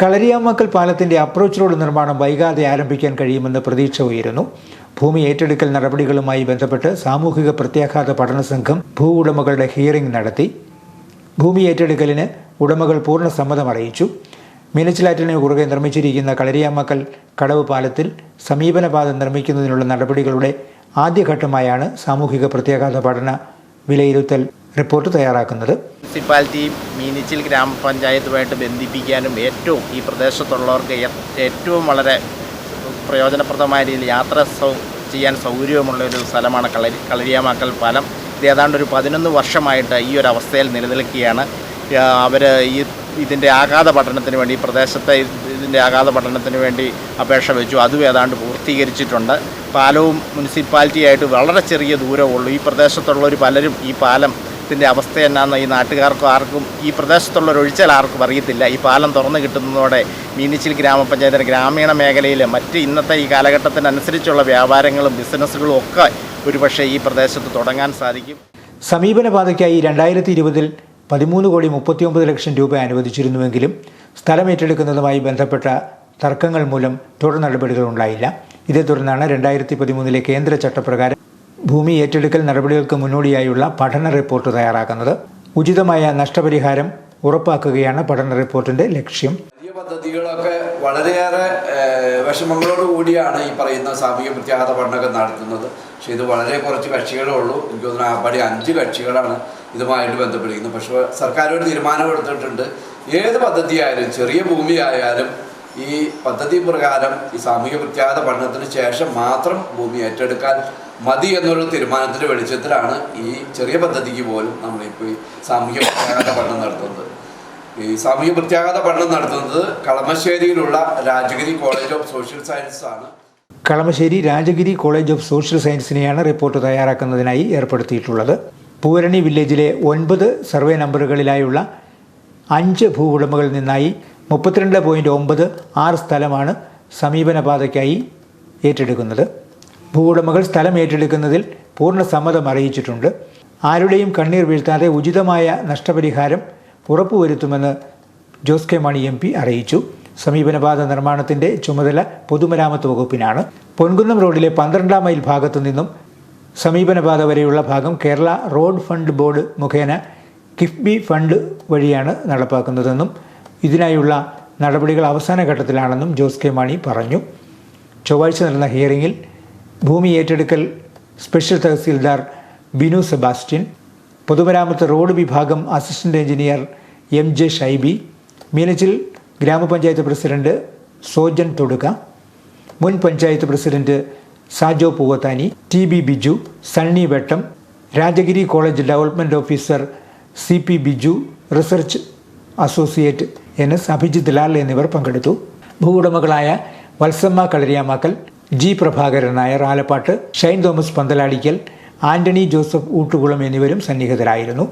കളരിയാമക്കൽ പാലത്തിന്റെ approach road നിർമ്മാണം വൈകാതെ ആരംഭിക്കാൻ കഴിയുമെന്ന് പ്രതീക്ഷ ഉയരുന്നു. ഭൂമി ഏറ്റെടുക്കൽ നടപടികളുമായി ബന്ധപ്പെട്ട് സാമൂഹിക പ്രത്യാഘാത പഠന സംഘം ഭൂ ഉടമകളുടെ ഹിയറിംഗ് നടത്തി. ഭൂമി ഏറ്റെടുക്കലിന് ഉടമകൾ പൂർണ സമ്മതം അറിയിച്ചു. മീനച്ചിലാറ്റിന് കുറുകെ നിർമ്മിച്ചിരിക്കുന്ന കളരിയാമക്കൽ കടവ് പാലത്തിൽ സമീപനപാത നിർമ്മിക്കുന്നതിനുള്ള നടപടികളുടെ ആദ്യഘട്ടമായാണ് സാമൂഹിക പ്രത്യാഘാത പഠന വിലയിരുത്തൽ റിപ്പോർട്ട് തയ്യാറാക്കുന്നത്. മുനിസിപ്പാലിറ്റി മീനിച്ചിൽ ഗ്രാമപഞ്ചായത്തുമായിട്ട് ബന്ധിപ്പിക്കാനും ഏറ്റവും ഈ പ്രദേശത്തുള്ളവർക്ക് ഏറ്റവും വളരെ പ്രയോജനപ്രദമായ രീതിയിൽ യാത്ര സൗ ചെയ്യാൻ സൗകര്യമുള്ള ഒരു സ്ഥലമാണ് കളരി കളരിയാമാക്കൽ പാലം. ഇത് ഏതാണ്ട് ഒരു പതിനൊന്ന് വർഷമായിട്ട് ഈ ഒരു അവസ്ഥയിൽ നിലനിൽക്കുകയാണ്. അവർ ഈ ഇതിന്റെ ആഘാത പഠനത്തിന് വേണ്ടി ഈ പ്രദേശത്തെ ഇതിന്റെ ആഘാത പഠനത്തിന് വേണ്ടി അപേക്ഷ വെച്ചു. അതും ഏതാണ്ട് പൂർത്തീകരിച്ചിട്ടുണ്ട്. പാലവും മുനിസിപ്പാലിറ്റിയായിട്ട് വളരെ ചെറിയ ദൂരമുള്ളൂ ഈ പ്രദേശത്തുള്ളവർ പലരും ഈ പാലത്തിന്റെ അവസ്ഥ എന്നാന്ന് ഈ നാട്ടുകാർക്കും ആർക്കും ഈ പ്രദേശത്തുള്ള ഒരു ഒഴിച്ചാൽ ആർക്കും അറിയത്തില്ല. ഈ പാലം തുറന്നു കിട്ടുന്നതോടെ മീനിച്ചിൽ ഗ്രാമപഞ്ചായത്തിന്റെ ഗ്രാമീണ മേഖലയിലെ മറ്റ് ഇന്നത്തെ ഈ കാലഘട്ടത്തിനനുസരിച്ചുള്ള വ്യാപാരങ്ങളും ബിസിനസ്സുകളും ഒക്കെ ഒരുപക്ഷെ ഈ പ്രദേശത്ത് തുടങ്ങാൻ സാധിക്കും. സമീപനപാതയ്ക്കായി രണ്ടായിരത്തി ഇരുപതിൽ പതിമൂന്ന് കോടി മുപ്പത്തിയൊമ്പത് ലക്ഷം രൂപ അനുവദിച്ചിരുന്നുവെങ്കിലും സ്ഥലം ഏറ്റെടുക്കുന്നതുമായി ബന്ധപ്പെട്ട തർക്കങ്ങൾ മൂലം തുടർ നടപടികൾ ഉണ്ടായില്ല ഇതേ തുടർന്നാണ് രണ്ടായിരത്തി പതിമൂന്നിലെ കേന്ദ്ര ചട്ടപ്രകാരം ഭൂമി ഏറ്റെടുക്കൽ നടപടികൾക്ക് മുന്നോടിയായുള്ള പഠന റിപ്പോർട്ട് തയ്യാറാക്കുന്നത്. ഉചിതമായ നഷ്ടപരിഹാരം ഉറപ്പാക്കുകയാണ് പഠന റിപ്പോർട്ടിന്റെ ലക്ഷ്യം. പുതിയ പദ്ധതികളൊക്കെ വളരെയേറെ വിഷമങ്ങളോട് കൂടിയാണ് ഈ പറയുന്ന സാമൂഹ്യ പ്രത്യാഘാത പഠനമൊക്കെ നടത്തുന്നത്. പക്ഷേ ഇത് വളരെ കുറച്ച് കക്ഷികളേ ഉള്ളൂ. എനിക്ക് തോന്നുന്നു ആപ്പാടി അഞ്ച് കക്ഷികളാണ് ഇതുമായിട്ട് ബന്ധപ്പെട്ടിരിക്കുന്നത്. പക്ഷേ സർക്കാർ ഒരു തീരുമാനം എടുത്തിട്ടുണ്ട്. ഏത് പദ്ധതിയായാലും ചെറിയ ഭൂമി ആയാലും ഈ പദ്ധതി പ്രകാരം ഈ സാമൂഹ്യ പ്രത്യാഘാത പഠനത്തിന് ശേഷം മാത്രം ഭൂമി ഏറ്റെടുക്കാൻ മതി എന്നൊരു തീരുമാനത്തിന്റെ വെളിച്ചത്തിലാണ് ഈ ചെറിയ പദ്ധതിക്ക് പോലും നമ്മളിപ്പോൾ ഈ സാമൂഹ്യ പ്രത്യാഘാത പഠനം നടത്തുന്നത്. ഈ സാമൂഹ്യ പ്രത്യാഘാത പഠനം നടത്തുന്നത് കളമശ്ശേരിയിലുള്ള Rajagiri college of social science ആണ്. Kalamassery Rajagiri college of social സയൻസിനെയാണ് report തയ്യാറാക്കുന്നതിനായി ഏർപ്പെടുത്തിയിട്ടുള്ളത്. പൂരണി വില്ലേജിലെ ഒൻപത് സർവേ നമ്പറുകളിലായുള്ള അഞ്ച് ഭൂവുടമകളിൽ നിന്നായി മുപ്പത്തിരണ്ട് പോയിന്റ് ഒമ്പത് ആറ് സ്ഥലമാണ് സമീപനപാതയ്ക്കായി ഏറ്റെടുക്കുന്നത്. ഭൂവുടമകൾ സ്ഥലം ഏറ്റെടുക്കുന്നതിൽ പൂർണ സമ്മതം അറിയിച്ചിട്ടുണ്ട്. ആരുടെയും കണ്ണീർ വീഴ്ത്താതെ ഉചിതമായ നഷ്ടപരിഹാരം ഉറപ്പുവരുത്തുമെന്ന് Jose K Mani M P അറിയിച്ചു. സമീപനപാത നിർമ്മാണത്തിന്റെ ചുമതല പൊതുമരാമത്ത് വകുപ്പിനാണ്. പൊൻകുന്നം റോഡിലെ പന്ത്രണ്ടാം മൈൽ ഭാഗത്തു നിന്നും സമീപനപാത വരെയുള്ള ഭാഗം കേരള റോഡ് ഫണ്ട് ബോർഡ് മുഖേന കിഫ്ബി ഫണ്ട് വഴിയാണ് നടപ്പാക്കുന്നതെന്നും ഇതിനായുള്ള നടപടികൾ അവസാന ഘട്ടത്തിലാണെന്നും ജോസ് കെ മാണി പറഞ്ഞു. ചൊവ്വാഴ്ച നടന്ന ഹിയറിംഗിൽ ഭൂമി ഏറ്റെടുക്കൽ സ്പെഷ്യൽ തഹസീൽദാർ ബിനു സെബാസ്റ്റ്യൻ പൊതുമരാമത്ത് റോഡ് വിഭാഗം assistant engineer M J Shaiby Meenachil ഗ്രാമപഞ്ചായത്ത് പ്രസിഡന്റ് സോജൻ തൊടുക മുൻ panchayat president Sajo Poovathani T B Biju Sunny Vettam Rajagiri college development officer C P Biju research associate N S Abhijith Lal എന്നിവർ പങ്കെടുത്തു. ഭൂവുടമകളായ Valsamma Kalariyamakkal G Prabhakaran Nair Alappattu Shine Thomas Panthaladikkal Antony Joseph Oottukulam എന്നിവരും സന്നിഹിതരായിരുന്നു.